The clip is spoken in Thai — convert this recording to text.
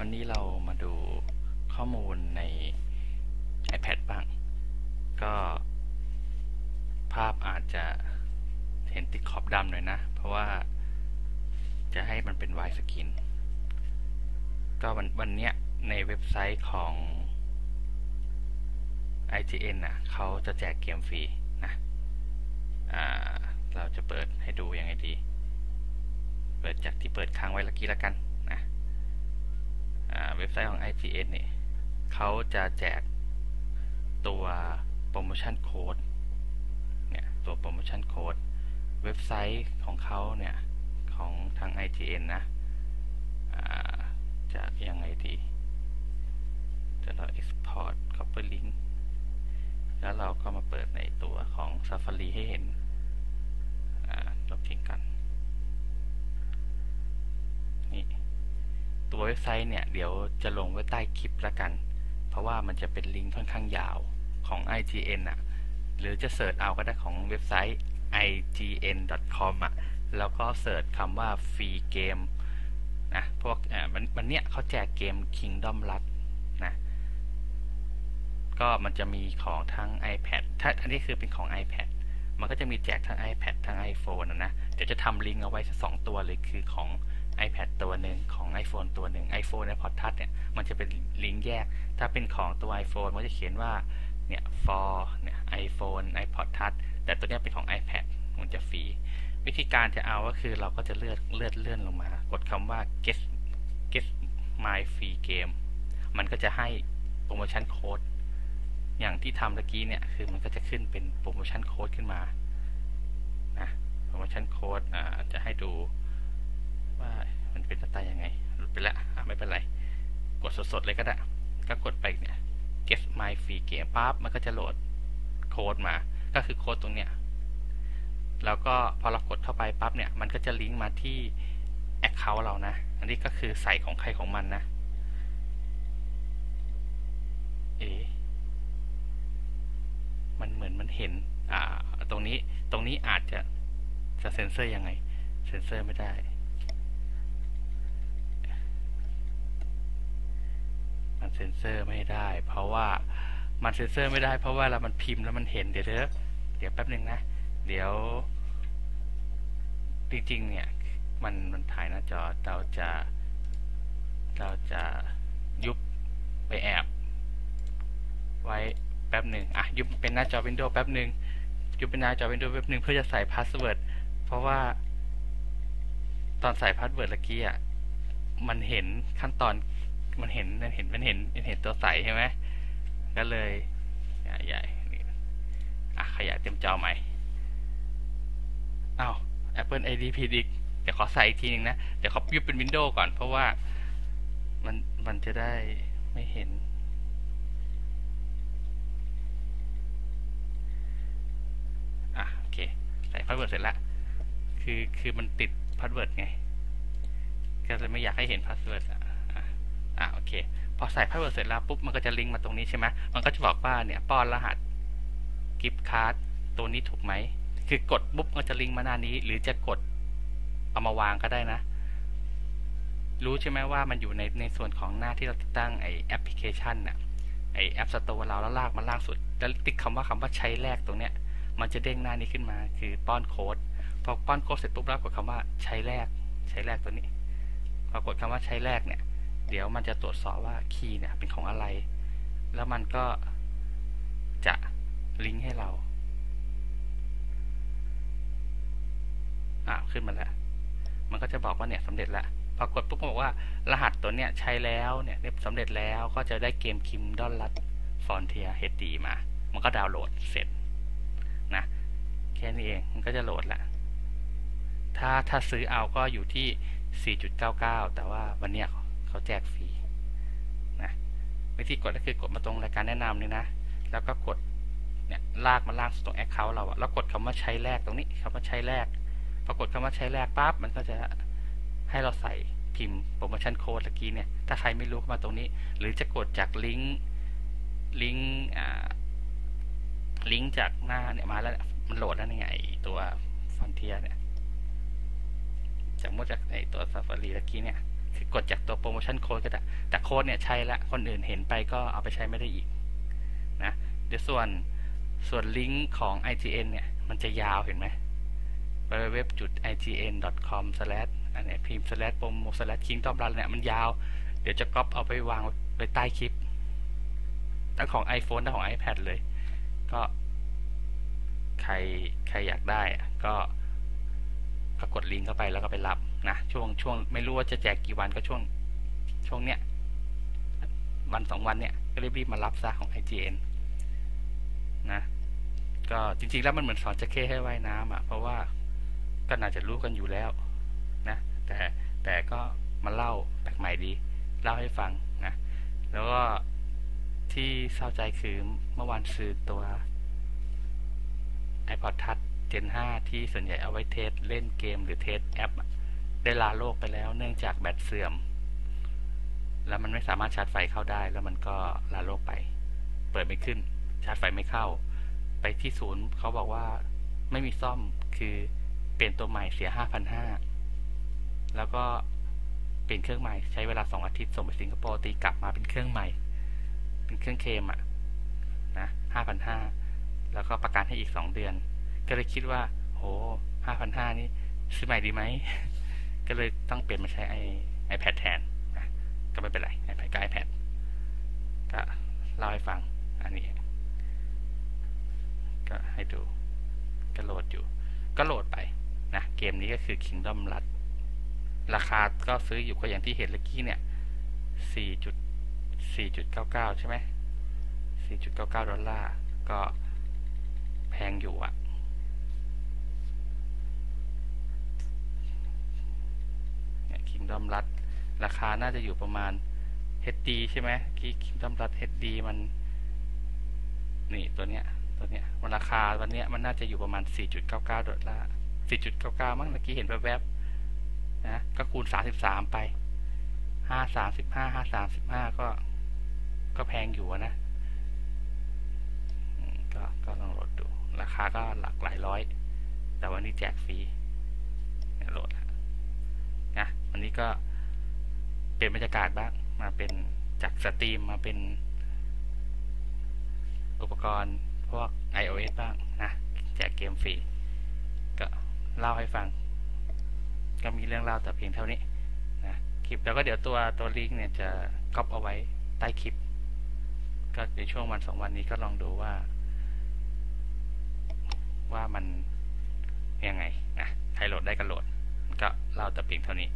วันนี้เรามาดูข้อมูลใน iPad บ้าง ก็ภาพอาจจะเห็นติดขอบดำหน่อยนะ เพราะว่าจะให้มันเป็น wide screen ก็วันวันเนี้ยในเว็บไซต์ของ IGN นะเขาจะแจกเกมฟรีนะเราจะเปิดให้ดูยังไงดี เปิดจากที่เปิดค้างไว้เมื่อกี้แล้วกัน เว็บไซต์ของ IGN เนี่ยเขาจะแจกตัวโปรโมชั่นโค้ดเนี่ยตัวโปรโมชั่นโค้ดเว็บไซต์ของเขาเนี่ย ของทาง IGN นะจะยังไงดีจะเรา export copy link แล้วเราก็มาเปิดในตัวของ Safari ให้เห็นอ่าลบทิ้งกัน ตัวเว็บไซต์เนี่ย เดี๋ยวจะลงไว้ใต้คลิปละกัน เพราะว่ามันจะเป็นลิงก์ค่อนข้างยาวของ IGN อะ หรือจะเสิร์ชเอาก็ได้ของเว็บไซต์ ign.com อะ แล้วก็เสิร์ชคำว่าฟรีเกมนะ พวกอ่ามันมันเนี่ยเขาแจกเกม Kingdom r u s นะ ก็มันจะมีของทั้ง iPad ถ้าอันนี้คือเป็นของ iPad มันก็จะมีแจกทั้ง iPad ทั้ง iPhone นะนะ เดี๋ยวจะทำลิงก์เอาไว้สักสองตัวเลยคือของ iPad ตัวหนึ่งของ iPhone ตัวหนึ่ง iPhone iPod Touch เนี่ยมันจะเป็นลิงก์แยก ถ้าเป็นของตัว iPhone มันจะเขียนว่าเนี่ย for เนี่ย iPhone iPod Touch แต่ตัวเนี้ยเป็นของ iPad มันจะฟรีวิธีการจะเอาก็คือเราก็จะเลื่อนเลื่อนเลื่อนลงมา กดคำว่า get get my free game มันก็จะให้โปรโมชั่นโค้ดอย่างที่ทำเมื่อกี้เนี่ยคือมันก็จะขึ้นเป็นโปรโมชั่นโค้ดขึ้นมานะโปรโมชั่นโค้ดจะให้ดู ว่ามันเป็นหน้าตายังไง หลุดไปแล้วอะไม่เป็นไร กดสดๆเลยก็ได้ ก็กดไปเนี่ย get my free game ปั๊บมันก็จะโหลดโค้ดมา ก็คือโค้ดตรงเนี้ย แล้วก็พอเรากดเข้าไปปั๊บเนี่ย มันก็จะลิงก์มาที่ Account เรานะ อันนี้ก็คือใส่ของใครของมันนะ เอะมันเหมือนมันเห็น อ่า ตรงนี้ ตรงนี้อาจจะจะเซ็นเซอร์ยังไง เซ็นเซอร์ไม่ได้ มัน เซ็นเซอร์ไม่ได้ เพราะว่ามันเซ็นเซอร์ไม่ได้ เพราะว่าเรามันพิมพ์แล้วมันเห็นเดี๋ยวเดี๋ยวเดี๋ยวแป๊บหนึ่งนะ เดี๋ยว จริงๆ เนี่ยมันมันถ่ายหน้าจอเราจะเราจะยุบไปแอบ ไว้แป๊บหนึ่งอะยุบเป็นหน้าจอ Windows แป๊บหนึ่งยุบเป็นหน้าจอ Windows แป๊บหนึ่งเพื่อจะใส่พาสเวิร์ดเพราะว่าตอนใส่พาสเวิร์ดเมื่อกี้อะมันเห็นขั้นตอน มันเห็นมันเห็นมันเห็นมันเห็นตัวใสใช่ไหมก็เลยใหญ่อะขยายเต็มจอใหม่อ้าว Apple ID ผิดอีก เดี๋ยวขอใส่อีกทีนึงนะ เดี๋ยวขอยุบเป็น Windows ก่อน เพราะว่ามันมันจะได้ไม่เห็น อะ โอเค ใส่พาสเวิร์ดเสร็จละ คือคือมันติดพาสเวิร์ดไง ก็เลยไม่อยากให้เห็นพาสเวิร์ดอะ พอใส่พาสเวิร์ดเสร็จแล้วปุ๊บมันก็จะลิงก์มาตรงนี้ใช่ไหมมันก็จะบอกว่าเนี่ยป้อนรหัสกิฟต์การ์ดตัวนี้ถูกไหม คือกดปุ๊บมันจะลิงก์มาหน้านี้ หรือจะกดเอามาวางก็ได้นะ รู้ใช่ไหมว่ามันอยู่ในในส่วนของหน้าที่เราติดตั้งไอแอปพลิเคชันน่ะไอแอปสโตร์เราแล้วลากมาล่างสุด แล้วติ๊กคำว่าคำว่าใช้แรกตรงเนี้ย มันจะเด้งหน้านี้ขึ้นมาคือป้อนโค้ด พอป้อนโค้ดเสร็จปุ๊บแล้วกดคำว่าใช้แรก ใช้แรกตัวนี้ พอกดคำว่าใช้แรกเนี่ย เดี๋ยวมันจะตรวจสอบว่าคีย์เนี่ยเป็นของอะไร แล้วมันก็จะลิงก์ให้เราอ่าขึ้นมาแล้ว มันก็จะบอกว่าเนี่ยสำเร็จแล้วพอกดปุ๊บก็บอกว่ารหัสตัวเนี้ยใช้แล้วเนี่ยสำเร็จแล้วก็จะได้เกมคิมดอลลัดฟอนเทียเฮดีมา มันก็ดาวน์โหลดเสร็จนะแค่นี้เองมันก็จะโหลดล้วถ้าถ้าซื้อเอาก็อยู่ที่ 4.99 แต่ว่าวันเนี้ย เขาแจกฟรีนะวิธีกดก็คือกดมาตรงรายการแนะนำนี่นะ แล้วก็กดเนี่ยลากมาล่างสุดตรงแอคเคาท์เราอะแล้วกดคำว่าใช้แรกตรงนี้คำว่าใช้แรกพอกดคำว่าใช้แรกปั๊บมันก็จะให้เราใส่พิมพ์โปรโมชั่นโค้ดตะกี้เนี่ยถ้าใครไม่รู้เข้ามาตรงนี้ หรือจะกดจากลิงก์ลิงก์อ่าลิงก์จากหน้าเนี่ยมาแล้วมันโหลดแล้วนี่ไงตัวฟอนเทียเนี่ยจากมดจากไอตัว Safari ตะกี้เนี่ย คือกดจากตัวโปรโมชั่นโค้ดก็ได้ แต่โค้ดเนี่ยใช้ละ คนอื่นเห็นไปก็เอาไปใช้ไม่ได้อีกนะ เดี๋ยวส่วนส่วนลิงก์ของ IGN เนี่ย มันจะยาวเห็นไหม www.ign.com อันนี้พิมพ์ slash promo slash king top run เนี่ยมันยาว เดี๋ยวจะก๊อปเอาไปวางไว้ใต้คลิป ทั้งของ iPhone ทั้งของ iPad เลย ก็ใครใครอยากได้ก็ก็กดลิงก์เข้าไปแล้วก็ไปรับ นะช่วงช่วงไม่รู้ว่าจะแจกกี่วันก็ช่วงช่วงเนี้ยวันสองวันเนี้ยก็รีบมารับซะของ IGN นะก็จริงๆแล้วมันเหมือนสอนจะเข้ให้ว่ายน้ำอะเพราะว่าก็น่าจะรู้กันอยู่แล้วนะแต่แต่ก็มาเล่าแปลกใหม่ดี เล่าให้ฟังนะแล้วก็ที่เศร้าใจคือเมื่อวานซื้อตัว iPod Touch Gen 5 ที่ส่วนใหญ่เอาไว้เทสเล่นเกมหรือเทสแอป ได้ลาโลกไปแล้ว เนื่องจากแบตเสื่อม แล้วมันไม่สามารถชาร์จไฟเข้าได้ แล้วมันก็ลาโลกไป เปิดไม่ขึ้น ชาร์จไฟไม่เข้า ไปที่ศูนย์เขาบอกว่าไม่มีซ่อมคือเปลี่ยนตัวใหม่เสีย 5,500 แล้วก็เปลี่ยนเครื่องใหม่ใช้เวลา 2 อาทิตย์ส่งไปสิงคโปร์ตีกลับมาเป็นเครื่องใหม่ เป็นเครื่องเคมอะนะ5,500 แล้วก็ประกันให้อีก 2 เดือน ก็เลยคิดว่า โห5,500 นี่ซื้อใหม่ดีไหม ก็เลยต้องเปลี่ยนมาใช้ไอ iPad แทนนะก็ไม่เป็นไร iPad ก็ iPad ก็เล่าให้ฟังอันนี้ ก็ให้ดูก็โหลดอยู่ ก็โหลดไปนะเกมนี้ก็คือ Kingdom r u s ราคาก็ซื้ออยู่ก็อย่างที่เห็นเมื่อกี้เนี่ย 4.4.99 ใช่ไหม4.99 ดอลลาร์ ก็แพงอยู่อะเนี่ย Kingdom r u s ราคาน่าจะอยู่ประมาณ HD ใช่ไหมที่ Kingdom r u s HD มัน นี่ตัวเนี้ย ตัวเนี้ยมันราคาวันเนี้ยมันน่าจะอยู่ประมาณ 4.99 ดอลลาร์ 4.99 มั้งเมื่อกี้เห็นแวบๆนะ ก็คูณ 33 ไป 5 35 5 35 ก็ ก็แพงอยู่นะก็ก็ลองโหลดดู ราคาก็หลักหลายร้อย แต่วันนี้แจกฟรี วันนี้ก็เปลี่ยนบรรยากาศบ้างมาเป็นจากสตรีมมาเป็นอุปกรณ์พวก iOS บ้างนะแจกเกมฟรี ก็เล่าให้ฟัง ก็มีเรื่องเล่าแต่เพียงเท่านี้นะคลิปแล้วก็เดี๋ยวตัวตัวลิงก์เนี่ยจะก๊อปเอาไว้ใต้คลิป ก็ในช่วงวันสองวันนี้ก็ลองดูว่า ว่ามันยังไงนะใครโหลดได้ก็โหลด ก็เล่าแต่เพียงเท่านี้